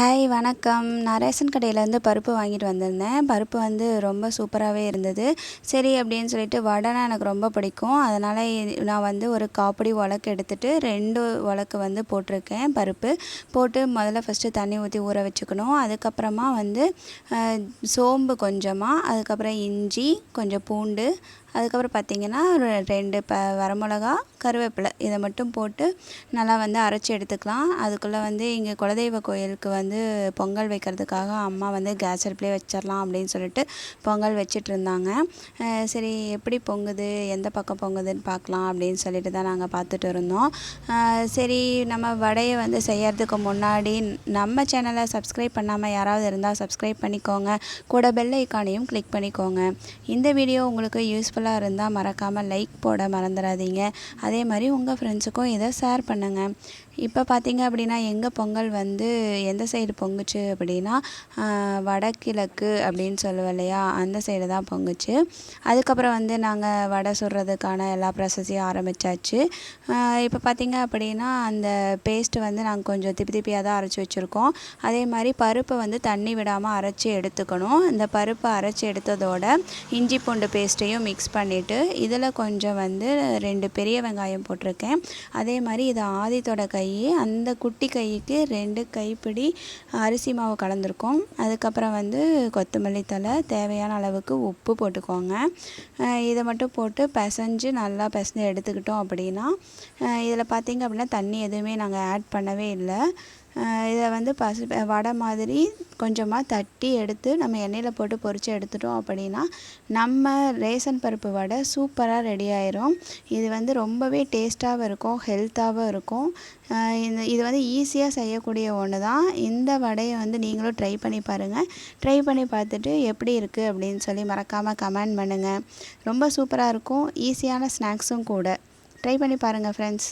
Hi வணக்கம். நான் ration கடையிலேருந்து பருப்பு வாங்கிட்டு வந்திருந்தேன். பருப்பு வந்து ரொம்ப சூப்பராகவே இருந்தது. சரி அப்படின்னு சொல்லிட்டு வடைனா எனக்கு ரொம்ப பிடிக்கும். அதனால் நான் வந்து ஒரு காப்படி உலக்கு எடுத்துகிட்டு ரெண்டு உலக்கு வந்து போட்டிருக்கேன் பருப்பு. போட்டு முதல்ல ஃபஸ்ட்டு தண்ணி ஊற்றி ஊற வச்சுக்கணும். அதுக்கப்புறமா வந்து சோம்பு கொஞ்சமாக அதுக்கப்புறம் இஞ்சி கொஞ்சம் பூண்டு அதுக்கப்புறம் பார்த்திங்கன்னா ரெண்டு ப வரமிளகா கருவேப்பிலை இதை மட்டும் போட்டு நல்லா வந்து அரைச்சி எடுத்துக்கலாம். அதுக்குள்ளே வந்து இங்கே குலதெய்வ கோயிலுக்கு வந்து வந்து பொங்கல் வைக்கிறதுக்காக அம்மா வந்து கேஸ் அடுப்புலேயே வச்சிடலாம் அப்படின்னு சொல்லிட்டு பொங்கல் வச்சிட்டு இருந்தாங்க சரி எப்படி பொங்குது? எந்த பக்கம் பொங்குதுன்னு பார்க்கலாம் அப்படின்னு சொல்லிட்டு தான் நாங்கள் பார்த்துட்டு இருந்தோம். சரி நம்ம வடையை வந்து செய்யறதுக்கு முன்னாடி நம்ம சேனலை சப்ஸ்கிரைப் பண்ணாமல் யாராவது இருந்தால் சப்ஸ்கிரைப் பண்ணிக்கோங்க. கூட பெல் ஐக்கானையும் கிளிக் பண்ணிக்கோங்க. இந்த வீடியோ உங்களுக்கு யூஸ்ஃபுல்லாக இருந்தால் மறக்காமல் லைக் போட மறந்துடாதீங்க. அதே மாதிரி உங்கள் ஃப்ரெண்ட்ஸுக்கும் இதை ஷேர் பண்ணுங்கள் இப்போ பார்த்தீங்க அப்படின்னா எங்கள் பொங்கல் வந்து எந்த சைடு பொங்குச்சு அப்படின்னா வடகிழக்கு அப்படின்னு சொல்லுவோம் இல்லையா? அந்த சைடு தான் பொங்குச்சு. அதுக்கப்புறம் வந்து நாங்கள் வடை சுடுறதுக்கான எல்லா ப்ராசஸையும் ஆரம்பித்தாச்சு இப்போ பார்த்திங்க அப்படின்னா அந்த பேஸ்ட்டு வந்து நாங்கள் கொஞ்சம் திப்பி திப்பியாக தான் அரைச்சி வச்சுருக்கோம். அதே மாதிரி பருப்பை வந்து தண்ணி விடாமல் அரைச்சி எடுத்துக்கணும். இந்த பருப்பை அரைச்சி எடுத்ததோட இஞ்சி பூண்டு பேஸ்ட்டையும் மிக்ஸ் பண்ணிவிட்டு இதில் கொஞ்சம் வந்து ரெண்டு பெரிய வெங்காயம் போட்டிருக்கேன். அதே மாதிரி இது ஆதித்தோட கை அந்த குட்டி கைக்கு ரெண்டு கைப்பிடி அரிசி மாவு கலந்துருக்கோம். அதுக்கப்புறம் வந்து கொத்தமல்லி தழை தேவையான அளவுக்கு உப்பு போட்டுக்கோங்க. இதை மட்டும் போட்டு பிசைஞ்சு நல்லா பிசைஞ்சு எடுத்துக்கிட்டோம் அப்படின்னா இதில் பார்த்தீங்க அப்படின்னா தண்ணி எதுவுமே நாங்கள் ஆட் பண்ணவே இல்லை. இதை வந்து பசு வடை மாதிரி கொஞ்சமாக தட்டி எடுத்து நம்ம எண்ணெயில் போட்டு பொரித்து எடுத்துட்டோம் அப்படின்னா நம்ம ரேசன் பருப்பு வடை சூப்பராக ரெடி ஆயிரும். இது வந்து ரொம்பவே டேஸ்ட்டாகவும் இருக்கும் ஹெல்த்தாகவும் இருக்கும். இந்த இது வந்து ஈஸியாக செய்யக்கூடிய ஒன்று தான் இந்த வடையை வந்து நீங்களும் ட்ரை பண்ணி பாருங்கள் ட்ரை பண்ணி பார்த்துட்டு எப்படி இருக்குது அப்படின்னு சொல்லி மறக்காமல் கமெண்ட் பண்ணுங்கள் ரொம்ப சூப்பராக இருக்கும் ஈஸியான ஸ்நாக்ஸும் கூட. ட்ரை பண்ணி பாருங்கள் ஃப்ரெண்ட்ஸ்